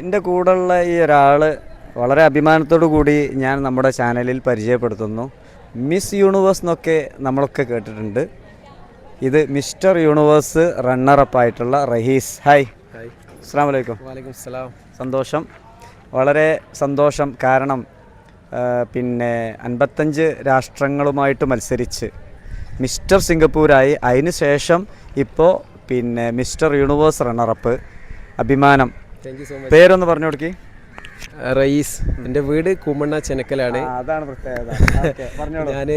എന്റെ കൂടെയുള്ള ഈ ഒരാൾ വളരെ അഭിമാനത്തോടു കൂടി ഞാൻ നമ്മുടെ ചാനലിൽ പരിചയപ്പെടുത്തുന്നു. മിസ് യൂണിവേഴ്സ് എന്നൊക്കെ നമ്മളൊക്കെ കേട്ടിട്ടുണ്ട്. ഇത് മിസ്റ്റർ യൂണിവേഴ്സ് റണ്ണറപ്പ് ആയിട്ടുള്ള റഹീസ്. ഹായ്. അസ്സാം വലൈക്കും വാലൈക്കും സലാം. സന്തോഷം. വളരെ സന്തോഷം കാരണം പിന്നെ അൻപത്തഞ്ച് രാഷ്ട്രങ്ങളുമായിട്ട് മത്സരിച്ച് മിസ്റ്റർ സിംഗപ്പൂരായി. അതിന് ശേഷം ഇപ്പോൾ പിന്നെ മിസ്റ്റർ യൂണിവേഴ്സ് റണ്ണറപ്പ്. അഭിമാനം. പേരൊന്ന് പറഞ്ഞു കൊടുക്കി. റയീസ്. എന്റെ വീട് കുമ്മണ്ണ ചെനക്കലാണ്. അതാണ് പ്രത്യേകത. ഞാൻ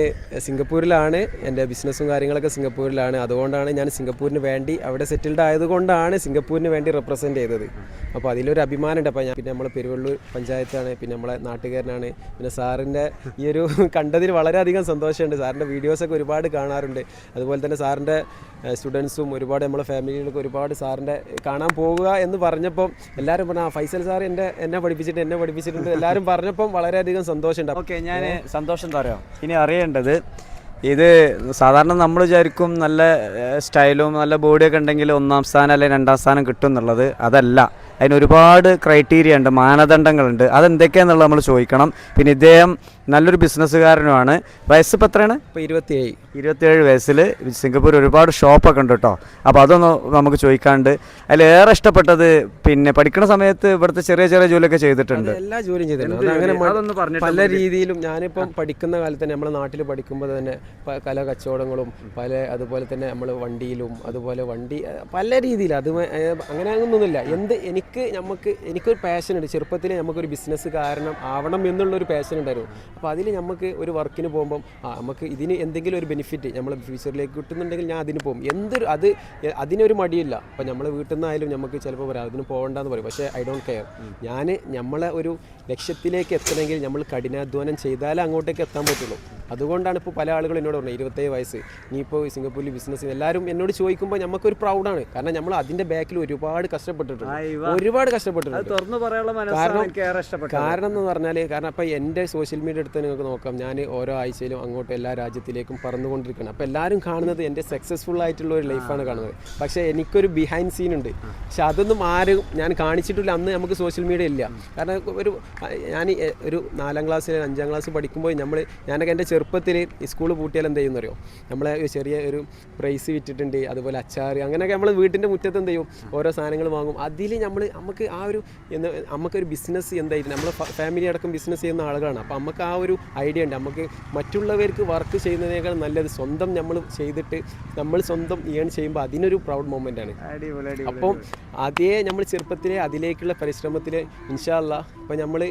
സിംഗപ്പൂരിലാണ്. എന്റെ ബിസിനസ്സും കാര്യങ്ങളൊക്കെ സിംഗപ്പൂരിലാണ്. അതുകൊണ്ടാണ് ഞാൻ സിംഗപ്പൂരിന് വേണ്ടി അവിടെ സെറ്റിൽഡ് ആയതുകൊണ്ടാണ് സിംഗപ്പൂരിന് വേണ്ടി റെപ്രസെന്റ് ചെയ്തത്. അപ്പോൾ അതിലൊരു അഭിമാനമുണ്ട്. അപ്പോൾ ഞാൻ പിന്നെ നമ്മളെ പെരുവള്ളൂർ പഞ്ചായത്താണ് പിന്നെ നമ്മളെ നാട്ടുകാരനാണ്. പിന്നെ സാറിന്റെ ഈ ഒരു കണ്ടതിൽ വളരെയധികം സന്തോഷമുണ്ട്. സാറിന്റെ വീഡിയോസൊക്കെ ഒരുപാട് കാണാറുണ്ട്. അതുപോലെ തന്നെ സാറിന്റെ സ്റ്റുഡൻസും ഒരുപാട് നമ്മളെ ഫാമിലികൾക്ക് ഒരുപാട് സാറിന്റെ കാണാൻ പോകുക എന്ന് പറഞ്ഞപ്പം എല്ലാവരും പറഞ്ഞു ആ ഫൈസൽ സാർ എന്റെ എന്നെ പഠിപ്പിച്ചിട്ട് എന്നെ പഠിപ്പിച്ചിട്ടുണ്ട്. എല്ലാവരും പറഞ്ഞപ്പം വളരെയധികം സന്തോഷമുണ്ട്. ഓക്കെ ഞാൻ സന്തോഷം പറയുക ഇനി അറിയേണ്ടത് ഇത് സാധാരണ നമ്മൾ വിചാരിക്കും നല്ല സ്റ്റൈലും നല്ല ബോഡിയൊക്കെ ഉണ്ടെങ്കിൽ ഒന്നാം സ്ഥാനം അല്ലെങ്കിൽ രണ്ടാം സ്ഥാനം കിട്ടും എന്നുള്ളത് അതല്ല. അതിന് ഒരുപാട് ക്രൈറ്റീരിയ ഉണ്ട് മാനദണ്ഡങ്ങളുണ്ട്. അതെന്തൊക്കെയാണെന്നുള്ളത് നമ്മൾ ചോദിക്കണം. പിന്നെ ഇദ്ദേഹം നല്ലൊരു ബിസിനസ്സുകാരനുമാണ് വയസ്സ് ഇപ്പം എത്രയാണ്? ഇപ്പോൾ ഇരുപത്തിയേഴ്. ഇരുപത്തിയേഴ് വയസ്സിൽ സിംഗപ്പൂർ ഒരുപാട് ഷോപ്പൊക്കെ ഉണ്ട് കേട്ടോ അപ്പോൾ അതൊന്ന് നമുക്ക് ചോദിക്കാണ്ട്. അതിലേറെ ഇഷ്ടപ്പെട്ടത് പിന്നെ പഠിക്കുന്ന സമയത്ത് ഇവിടുത്തെ ചെറിയ ചെറിയ ജോലിയൊക്കെ ചെയ്തിട്ടുണ്ട്. എല്ലാ ജോലിയും ചെയ്തിട്ടുണ്ട്. അങ്ങനെ പല രീതിയിലും ഞാനിപ്പം പഠിക്കുന്ന കാലത്ത് തന്നെ നമ്മുടെ നാട്ടിൽ പഠിക്കുമ്പോൾ തന്നെ പല കല കച്ചവടങ്ങളും പല അതുപോലെ തന്നെ നമ്മൾ വണ്ടിയിലും അതുപോലെ വണ്ടി പല രീതിയിൽ അത് അങ്ങനെ ഒന്നുമില്ല എന്ത് എനിക്ക് നമുക്ക് എനിക്കൊരു പാഷൻ ഉണ്ട്. ചെറുപ്പത്തിൽ നമുക്കൊരു ബിസിനസ് കാരണം ആവണം എന്നുള്ളൊരു പാഷൻ ഉണ്ടായിരുന്നു. അപ്പോൾ അതിൽ നമുക്ക് ഒരു വർക്കിന് പോകുമ്പം ആ നമുക്ക് ഇതിന് എന്തെങ്കിലും ഒരു ബെനിഫിറ്റ് നമ്മൾ ഫ്യൂച്ചറിലേക്ക് കിട്ടുന്നുണ്ടെങ്കിൽ ഞാൻ അതിന് പോകും. എന്തൊരു അത് അതിനൊരു മടിയില്ല. അപ്പോൾ നമ്മൾ വീട്ടിൽ നിന്നായാലും നമുക്ക് ചിലപ്പോൾ പറയാം അതിന് പോകണ്ടെന്ന് പറയും. പക്ഷേ ഐ ഡോണ്ട് കെയർ ഞാൻ നമ്മളെ ഒരു ലക്ഷ്യത്തിലേക്ക് എത്തണമെങ്കിൽ നമ്മൾ കഠിനാധ്വാനം ചെയ്താലേ അങ്ങോട്ടേക്ക് എത്താൻ പറ്റുള്ളൂ. അതുകൊണ്ടാണ് ഇപ്പോൾ പല ആളുകളും എന്നോട് പറഞ്ഞത് ഇരുപത്തേഴ് വയസ്സ് നീ ഇപ്പോൾ സിംഗപ്പൂരിൽ ബിസിനസ് എല്ലാവരും എന്നോട് ചോദിക്കുമ്പോൾ നമുക്കൊരു പ്രൗഡാണ് കാരണം നമ്മൾ അതിന്റെ ബാക്കിൽ ഒരുപാട് കഷ്ടപ്പെട്ടിട്ടുണ്ട്. ഒരുപാട് കഷ്ടപ്പെട്ടിട്ടുണ്ട്. തുറന്നു പറയാനുള്ള മനസ്സാണ് കാരണം- കാരണം എന്ന് പറഞ്ഞാൽ കാരണം അപ്പോൾ എന്റെ സോഷ്യൽ മീഡിയ എടുത്ത് നിങ്ങൾക്ക് നോക്കാം. ഞാൻ ഓരോ ആഴ്ചയിലും അങ്ങോട്ട് എല്ലാ രാജ്യത്തിലേക്കും പറന്നുകൊണ്ടിരിക്കുകയാണ്. അപ്പോൾ എല്ലാവരും കാണുന്നത് എന്റെ സക്സസ്ഫുൾ ആയിട്ടുള്ള ഒരു ലൈഫാണ് കാണുന്നത്. പക്ഷേ എനിക്കൊരു ബിഹൈൻഡ് സീൻ ഉണ്ട്. പക്ഷെ അതൊന്നും ആരും ഞാൻ കാണിച്ചിട്ടില്ല. അന്ന് നമുക്ക് സോഷ്യൽ മീഡിയ ഇല്ല. കാരണം ഒരു ഞാൻ ഒരു നാലാം ക്ലാസ്സിൽ അഞ്ചാം ക്ലാസ് പഠിക്കുമ്പോൾ നമ്മൾ ഞാനൊക്കെ എന്റെ ചെറുപ്പത്തിൽ സ്കൂൾ പൂട്ടിയാൽ എന്ത് ചെയ്യുന്നറിയോ? നമ്മളെ ഒരു ചെറിയ ഒരു പ്രൈസ് വിറ്റിട്ടുണ്ട് അതുപോലെ അച്ചാർ അങ്ങനെയൊക്കെ നമ്മൾ വീട്ടിന്റെ മുറ്റത്ത് എന്ത് ചെയ്യും? ഓരോ സാധനങ്ങൾ വാങ്ങും. അതിൽ നമ്മൾ നമുക്ക് ആ ഒരു എന്ന് നമുക്കൊരു ബിസിനസ് എന്തായിരിക്കും? നമ്മൾ ഫാമിലി അടക്കം ബിസിനസ് ചെയ്യുന്ന ആളുകളാണ്. അപ്പോൾ നമുക്ക് ആ ഒരു ഐഡിയ ഉണ്ട്. നമുക്ക് മറ്റുള്ളവർക്ക് വർക്ക് ചെയ്യുന്നതിനേക്കാൾ നല്ലത് സ്വന്തം നമ്മൾ ചെയ്തിട്ട് നമ്മൾ സ്വന്തം ഏൺ ചെയ്യുമ്പോൾ അതിനൊരു പ്രൗഡ് മൊമെന്റ് ആണ്. അപ്പം അതേ നമ്മൾ ചെറുപ്പത്തിലെ അതിലേക്കുള്ള പരിശ്രമത്തിൽ ഇൻഷാല്ല ഇപ്പം നമ്മൾ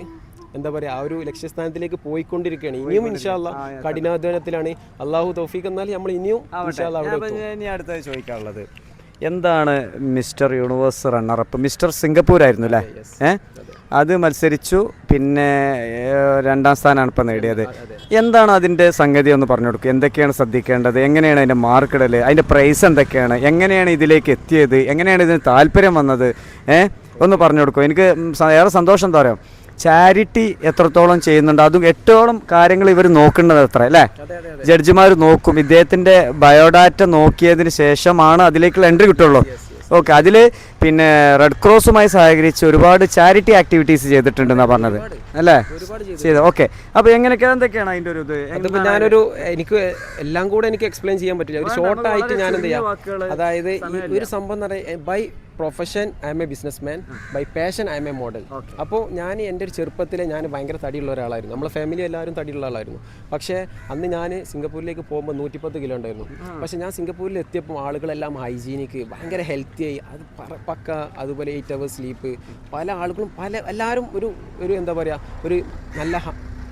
എന്താ പറയുക ആ ഒരു ലക്ഷ്യസ്ഥാനത്തിലേക്ക് പോയിക്കൊണ്ടിരിക്കുകയാണ്. ഇനിയും ഇൻഷാല്ല കഠിനാധ്വാനത്തിലാണ് അള്ളാഹു തൗഫീഖ് എന്നാൽ നമ്മൾ ഇനിയും. ഇനി അടുത്തത് ചോദിക്കാനുള്ളത്. എന്താണ് mister Universe runner up? Mister Singapore ആയിരുന്നു അല്ലേ? ഏ? അത് മത്സരിച്ചു പിന്നെ രണ്ടാം സ്ഥാനമാണ് ഇപ്പം നേടിയത്. എന്താണ് അതിന്റെ സംഗതി ഒന്ന് പറഞ്ഞു കൊടുക്കുക എന്തൊക്കെയാണ് ശ്രദ്ധിക്കേണ്ടത്? എങ്ങനെയാണ് അതിന്റെ മാർക്കിടൽ അതിന്റെ പ്രൈസ് എന്തൊക്കെയാണ്? എങ്ങനെയാണ് ഇതിലേക്ക് എത്തിയത്? എങ്ങനെയാണ് ഇതിന് താല്പര്യം വന്നത്? ഏ? ഒന്ന് പറഞ്ഞു കൊടുക്കും. എനിക്ക് ഏറെ സന്തോഷം എന്താ പറയുക ചാരിറ്റി എത്രത്തോളം ചെയ്യുന്നുണ്ട്? അതും ഏറ്റവും കാര്യങ്ങൾ ഇവർ നോക്കേണ്ടത് എത്ര അല്ലേ? ജഡ്ജിമാർ നോക്കും. ഇദ്ദേഹത്തിന്റെ ബയോഡാറ്റ നോക്കിയതിന് ശേഷമാണ് അതിലേക്കുള്ള എൻട്രി കിട്ടുള്ളൂ. ഓക്കെ അതിൽ പിന്നെ റെഡ് ക്രോസുമായി സഹകരിച്ച് ഒരുപാട് ചാരിറ്റി ആക്ടിവിറ്റീസ് ചെയ്തിട്ടുണ്ടെന്നാണ് പറഞ്ഞത്. അല്ലേ? ചെയ്തു. ഓക്കെ അപ്പോൾ എങ്ങനെയൊക്കെ എന്തൊക്കെയാണ് അതിന്റെ ഒരു ഇത്? അതിപ്പോൾ ഞാനൊരു എനിക്ക് എല്ലാം കൂടെ എനിക്ക് എക്സ്പ്ലെയിൻ ചെയ്യാൻ പറ്റില്ല. ഒരു ഷോർട്ടായിട്ട് ഷോർട്ട് ആയിട്ട് ഞാൻ എന്ത് ചെയ്യാം അതായത് ഈ ഒരു സംഭവം എന്ന് പറയുന്നത് by profession I am a business man by passion I am a model അപ്പോൾ ഞാൻ എന്റെ ഒരു ചെറുപ്പത്തിൽ ഞാൻ ഭയങ്കര തടിയുള്ള ഒരാളായിരുന്നു. നമ്മളെ ഫാമിലി എല്ലാവരും തടിയുള്ള ആളായിരുന്നു. പക്ഷേ അന്ന് ഞാൻ സിംഗപ്പൂരിലേക്ക് പോകുമ്പോൾ നൂറ്റിപ്പത്ത് കിലോ ഉണ്ടായിരുന്നു. പക്ഷേ ഞാൻ സിംഗപ്പൂരിൽ എത്തിയപ്പോൾ ആളുകളെല്ലാം ഹൈജീനിക്ക് ഭയങ്കര ഹെൽത്തി ആയി. അത് പക്ക അതുപോലെ എയ്റ്റ് അവേഴ്സ് സ്ലീപ്പ് പല ആളുകളും പല എല്ലാവരും ഒരു ഒരു എന്താ പറയുക ഒരു നല്ല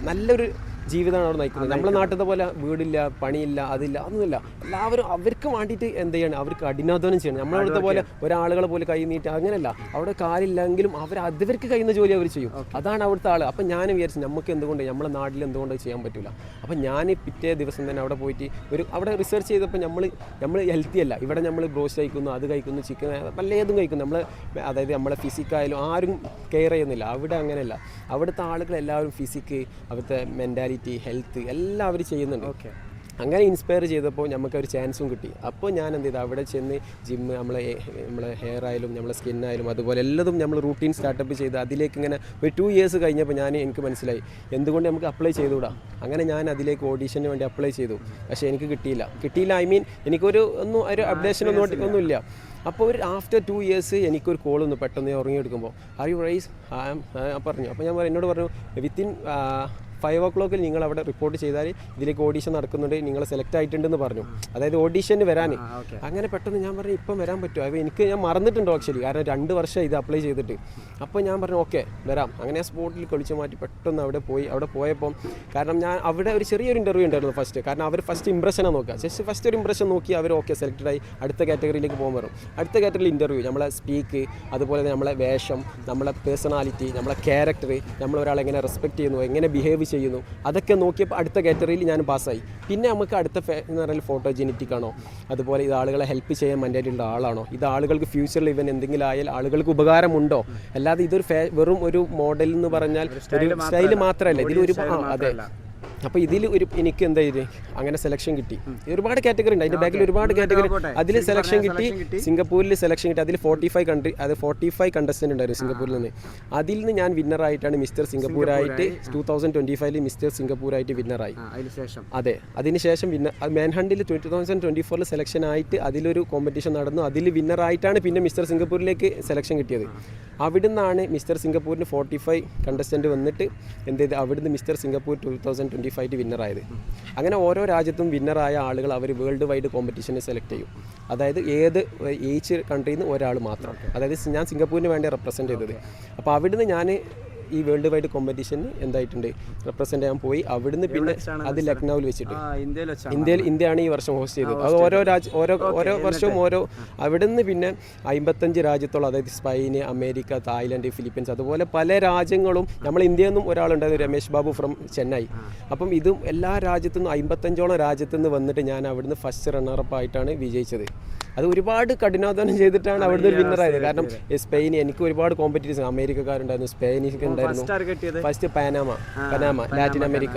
നല്ലൊരു ജീവിതമാണ് അവിടെ നയിക്കുന്നത്. നമ്മുടെ നാട്ടിലത്തെ പോലെ വീടില്ല പണിയില്ല അതില്ല അതൊന്നുമില്ല. എല്ലാവരും അവർക്ക് വേണ്ടിയിട്ട് എന്ത് ചെയ്യണം? അവർക്ക് കഠിനാധ്വാനം ചെയ്യണം. നമ്മളവിടുത്തെ പോലെ ഒരാളുകളെ പോലെ കൈ നീട്ടി അങ്ങനെയല്ല. അവിടെ കാലില്ലെങ്കിലും അവർ അതിവർക്ക് കഴിയുന്ന ജോലി അവർ ചെയ്യും. അതാണ് അവിടുത്തെ ആൾ അപ്പം ഞാൻ വിചാരിച്ചു നമുക്ക് എന്തുകൊണ്ട് നമ്മുടെ നാട്ടിൽ എന്തുകൊണ്ട് ചെയ്യാൻ പറ്റില്ല അപ്പം ഞാൻ പിറ്റേ ദിവസം തന്നെ അവിടെ പോയിട്ട് ഒരു അവിടെ റിസർച്ച് ചെയ്തപ്പോൾ നമ്മൾ നമ്മൾ ഹെൽത്തി അല്ല. ഇവിടെ നമ്മൾ ബ്രോസ്റ്റ് കഴിക്കുന്നു അത് കഴിക്കുന്നു ചിക്കൻ പലതും കഴിക്കുന്നു. നമ്മൾ അതായത് നമ്മളെ ഫിസിക്കായാലും ആരും കെയർ ചെയ്യുന്നില്ല. അവിടെ അങ്ങനെയല്ല. അവിടുത്തെ ആളുകൾ എല്ലാവരും ഫിസിക്ക് അവിടുത്തെ മെന്റാലിറ്റി ഹെൽത്ത് എല്ലാം അവർ ചെയ്യുന്നുണ്ട്. ഓക്കെ അങ്ങനെ ഇൻസ്പയർ ചെയ്തപ്പോൾ നമുക്ക് ഒരു ചാൻസും കിട്ടി. അപ്പോൾ ഞാൻ എന്ത് ചെയ്തു? അവിടെ ചെന്ന് ജിമ്മ് നമ്മളെ നമ്മളെ ഹെയർ ആയാലും നമ്മളെ സ്കിൻ ആയാലും അതുപോലെ എല്ലാതും നമ്മൾ റൂട്ടീൻ സ്റ്റാർട്ടപ്പ് ചെയ്ത് അതിലേക്ക് ഇങ്ങനെ ഒരു ടു ഇയേഴ്സ് കഴിഞ്ഞപ്പോൾ ഞാൻ എനിക്ക് മനസ്സിലായി. എന്തുകൊണ്ട് നമുക്ക് അപ്ലൈ ചെയ്തുകൂടാ? അങ്ങനെ ഞാൻ അതിലേക്ക് ഓഡീഷന് വേണ്ടി അപ്ലൈ ചെയ്തു. പക്ഷേ എനിക്ക് കിട്ടിയില്ല. കിട്ടിയില്ല ഐ മീൻ എനിക്കൊരു ഒന്നും ഒരു അപ്ഡേഷൻ ഒന്നും ഒന്നുമില്ല. അപ്പോൾ ഒരു ആഫ്റ്റർ ടു ഇയേഴ്സ് എനിക്കൊരു കോൾ ഒന്ന് പെട്ടെന്ന് ഉറങ്ങിയെടുക്കുമ്പോൾ. ആർ യു റൈസ് പറഞ്ഞു. അപ്പോൾ ഞാൻ എന്നോട് പറഞ്ഞു വിത്തിൻ ഫൈവ് ഓ ക്ലോക്കിൽ നിങ്ങൾ അവിടെ റിപ്പോർട്ട് ചെയ്താൽ ഇതിലേക്ക് ഓഡീഷൻ നടക്കുന്നുണ്ട് നിങ്ങൾ സെലക്ട് ആയിട്ടുണ്ടെന്ന് പറഞ്ഞു. അതായത് ഓഡീഷന് വരാൻ അങ്ങനെ പെട്ടെന്ന് ഞാൻ പറഞ്ഞു ഇപ്പം വരാൻ പറ്റുമോ? അപ്പോൾ എനിക്ക് ഞാൻ മറന്നിട്ടുണ്ടോ ആക്ച്വലി കാരണം രണ്ട് വർഷം ഇത് അപ്ലൈ ചെയ്തിട്ട്. അപ്പോൾ ഞാൻ പറഞ്ഞു ഓക്കെ വരാം. അങ്ങനെ ആ സ്പോട്ടിൽ കളിച്ചു മാറ്റി പെട്ടെന്ന് അവിടെ പോയി. അവിടെ പോയപ്പം കാരണം ഞാൻ അവിടെ ഒരു ചെറിയൊരു ഇന്റർവ്യൂ ഉണ്ടായിരുന്നു ഫസ്റ്റ് കാരണം അവർ ഫസ്റ്റ് ഇംപ്രഷനാണ് നോക്കുക. ജസ്റ്റ് ഫസ്റ്റ് ഒരു ഇംപ്രഷൻ നോക്കി അവർ ഓക്കെ സെലക്റ്റഡ് ആയി. അടുത്ത കാറ്റഗറിയിലേക്ക് പോകാൻ വരും അടുത്ത കാറ്റഗറിയിൽ ഇന്റർവ്യൂ നമ്മളെ സ്പീക്ക് അതുപോലെ തന്നെ നമ്മളെ വേഷം നമ്മളെ പേഴ്സണാലിറ്റി നമ്മളെ ക്യാരക്ടർ നമ്മൾ ഒരാളെ എങ്ങനെ റെസ്പെക്ട് ചെയ്യുന്നു എങ്ങനെ ബിഹേവ് ചെയ്യുന്നു. അതൊക്കെ നോക്കിയപ്പോൾ അടുത്ത കാറ്റഗറിയിൽ ഞാൻ പാസ്സായി. പിന്നെ നമുക്ക് അടുത്ത ഫേ എന്ന് പറഞ്ഞാൽ ഫോട്ടോ ജെനറ്റിക് ആണോ? അതുപോലെ ഇത് ആളുകളെ ഹെൽപ്പ് ചെയ്യാൻ മെന്റാലിറ്റി ആളാണോ? ഇത് ആളുകൾക്ക് ഫ്യൂച്ചറിൽ ഇവൻ എന്തെങ്കിലും ആയാൽ ആളുകൾക്ക് ഉപകാരമുണ്ടോ? അല്ലാതെ ഇതൊരു വെറും ഒരു മോഡൽ എന്ന് പറഞ്ഞാൽ ഒരു സ്റ്റൈൽ മാത്രമല്ല. ഇതിൽ ഒരു അതെ. അപ്പോൾ ഇതിൽ ഒരു എനിക്ക് എന്താ ഇത്? അങ്ങനെ സെലക്ഷൻ കിട്ടി. ഒരുപാട് കാറ്റഗറി ഉണ്ട്. അതിന്റെ ബാക്കിൽ ഒരുപാട് കാറ്റഗറി അതിൽ സെലക്ഷൻ കിട്ടി. സിംഗപ്പൂരിൽ സെലക്ഷൻ കിട്ടി. അതിൽ ഫോർട്ടി ഫൈവ് കൺട്രി അത് ഫോർട്ടി ഫൈവ് കണ്ടസ്റ്റന്റ് ഉണ്ടായിരുന്നു സിംഗപ്പൂരിൽ നിന്ന്. അതിൽ നിന്ന് ഞാൻ വിന്നറായിട്ടാണ് മിസ്റ്റർ സിംഗപ്പൂരായിട്ട് ടൂ തൗസൻഡ് ട്വന്റി ഫൈവിൽ മിസ്റ്റർ സിംഗപ്പൂരായിട്ട് വിന്നറായി അതെ. അതിനുശേഷം വിന്നർ മാൻഹണ്ടിൽ ടു തൗസൻഡ് ട്വന്റി ഫോറിൽ സെലക്ഷൻ ആയിട്ട് അതിലൊരു കോമ്പറ്റീഷൻ നടന്നു. അതിൽ വിന്നറായിട്ടാണ് പിന്നെ മിസ്റ്റർ സിംഗപ്പൂരിലേക്ക് സെലക്ഷൻ കിട്ടിയത്. അവിടുന്നാണ് മിസ്റ്റർ സിംഗപ്പൂരിന് ഫോർട്ടി ഫൈവ് കണ്ടസ്റ്റന്റ് വന്നിട്ട് എന്ത് ചെയ്ത്? അവിടുന്ന് mister Singapore two thousand twenty five വിന്നറായത് അങ്ങനെ ഓരോ രാജ്യത്തും വിന്നറായ ആളുകൾ അവർ വേൾഡ് വൈഡ് കോമ്പറ്റീഷനെ സെലക്ട് ചെയ്യും. അതായത് ഏത് ഏച്ച് കൺട്രിയിൽ നിന്ന് ഒരാൾ മാത്രം. അതായത് ഞാൻ സിംഗപ്പൂരിന് വേണ്ടി റെപ്രസെന്റ് ചെയ്തത്. അപ്പോൾ അവിടുന്ന് ഞാൻ ഈ വേൾഡ് വൈഡ് കോമ്പറ്റീഷന് എന്തായിട്ടുണ്ട്? റെപ്രസെന്റ് ചെയ്യാൻ പോയി. അവിടുന്ന് പിന്നെ അത് ലക്നൌവിൽ വെച്ചിട്ട്. ഇന്ത്യയിൽ ഇന്ത്യയാണ് ഈ വർഷം ഹോസ്റ്റ് ചെയ്തത്. അത് ഓരോ രാജ്യ ഓരോ ഓരോ വർഷവും ഓരോ അവിടുന്ന് പിന്നെ അമ്പത്തഞ്ച് രാജ്യത്തോളം അതായത് സ്പെയിന് അമേരിക്ക തായ്ലൻഡ് ഫിലിപ്പീൻസ് അതുപോലെ പല രാജ്യങ്ങളും നമ്മൾ ഇന്ത്യയിൽ നിന്നും ഒരാളുണ്ടായിരുന്നു രമേശ് ബാബു ഫ്രം ചെന്നൈ. അപ്പം ഇതും എല്ലാ രാജ്യത്തു നിന്നും അമ്പത്തഞ്ചോളം രാജ്യത്തു നിന്ന് വന്നിട്ട് ഞാൻ അവിടുന്ന് ഫസ്റ്റ് റണ്ണറപ്പ് ആയിട്ടാണ് വിജയിച്ചത്. അത് ഒരുപാട് കഠിനാധ്വാനം ചെയ്തിട്ടാണ് അവിടുന്ന് വിന്നറായത് കാരണം സ്പെയിൻ എനിക്ക് ഒരുപാട് കോമ്പറ്റീറ്റീവ്സ് അമേരിക്കക്കാരുണ്ടായിരുന്നു. സ്പെയിനിക്ക് ഉണ്ടായിരുന്നു. First Panama Panama Latin America.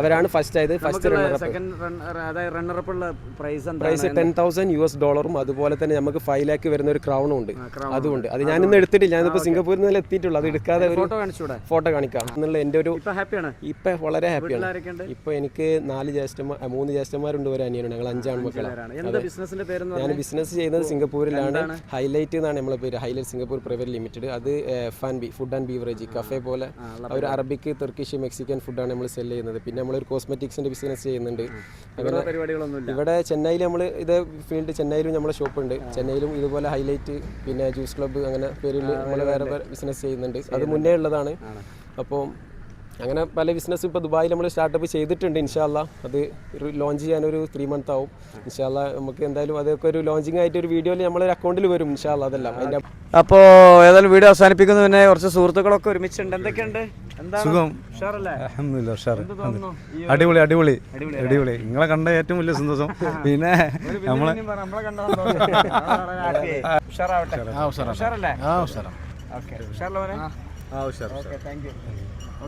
അവരാണ് ഫസ്റ്റ് ആയത് first prize ten thousand U S ഡോളറും അതുപോലെ തന്നെ നമുക്ക് ഫൈവ് ലാക്ക് വരുന്ന ഒരു ക്രൗണും ഉണ്ട്. അതുകൊണ്ട്. അത് ഞാനിന്ന് എടുത്തിട്ടില്ല. ഞാനിപ്പോ സിംഗപ്പൂരിൽ നിന്ന് എത്തിയിട്ടുള്ളൂ. അത് എടുക്കാതെ ഒരു ഫോട്ടോ കാണിക്കാം. എന്നുള്ള എന്റെ ഒരു ഇപ്പൊ ഹാപ്പിയാണ് ഇപ്പം വളരെ ഹാപ്പിയാണ് ഇപ്പൊ എനിക്ക് നാല് ജ്യേഷ്ഠന്മാർ മൂന്ന് ജ്യേഷ്ഠന്മാരുണ്ട് ഒരു അനിയനുണ്ട് ഞങ്ങൾ അഞ്ചാണ് മക്കളാണ് ഞാൻ ബിസിനസ് ചെയ്യുന്നത് സിംഗപ്പൂരിലാണ്. ഹൈലൈറ്റ് എന്നാണ് നമ്മളെ പേര്. ഹൈലൈറ്റ് സിംഗപ്പൂർ പ്രൈവറ്റ് ലിമിറ്റഡ് അത് F and B food and beverage cafe പോലെ ഒരു അറബിക് തുർക്കിഷ് മെക്സിക്കൻ ഫുഡാണ് നമ്മൾ സെൽ ചെയ്യുന്നത്. പിന്നെ നമ്മളൊരു കോസ്മെറ്റിക്സിന്റെ ബിസിനസ് ചെയ്യുന്നുണ്ട്. ഇവിടെ ചെന്നൈയിൽ നമ്മൾ ഇതേ ഫീൽഡ് ചെന്നൈയിലും നമ്മളെ ഷോപ്പ് ഉണ്ട്. ചെന്നൈയിലും ഇതുപോലെ ഹൈലൈറ്റ് പിന്നെ ജ്യൂസ് ക്ലബ്ബ് അങ്ങനെ പേരിൽ നമ്മൾ വേറെ ബിസിനസ് ചെയ്യുന്നുണ്ട്. അത് മുന്നേ ഉള്ളതാണ്. അപ്പോൾ അങ്ങനെ പല ബിസിനസ് ഇപ്പോൾ ദുബായിൽ നമ്മൾ സ്റ്റാർട്ടപ്പ് ചെയ്തിട്ടുണ്ട് ഇൻഷാല്ല അത് ഒരു ലോഞ്ച് ചെയ്യാൻ ഒരു ത്രീ മന്ത് ആവും ഇൻഷാല്ല നമുക്ക് എന്തായാലും അതൊക്കെ ഒരു ലോഞ്ചിങ് ആയിട്ട് ഒരു വീഡിയോയിൽ നമ്മളൊരു അക്കൗണ്ടിൽ വരും ഇൻഷാല്ല അതെല്ലാം. അതിന്റെ അപ്പോൾ ഏതായാലും വീഡിയോ അവസാനിപ്പിക്കുന്നത് പിന്നെ കുറച്ച് സുഹൃത്തുക്കളൊക്കെ ഒരുമിച്ചുണ്ട്. എന്തൊക്കെയുണ്ട്? എന്താണ്? സുഖം. അടിപൊളി അടിപൊളി. അടിപൊളി നിങ്ങളെ കണ്ട ഏറ്റവും വലിയ സന്തോഷം. പിന്നെ നമ്മളെ. ഉഷാറാവട്ടെ? ഉഷാറല്ലേ? ഓക്കെ. ഉഷാറല്ലേ ഓക്കെ താങ്ക് യു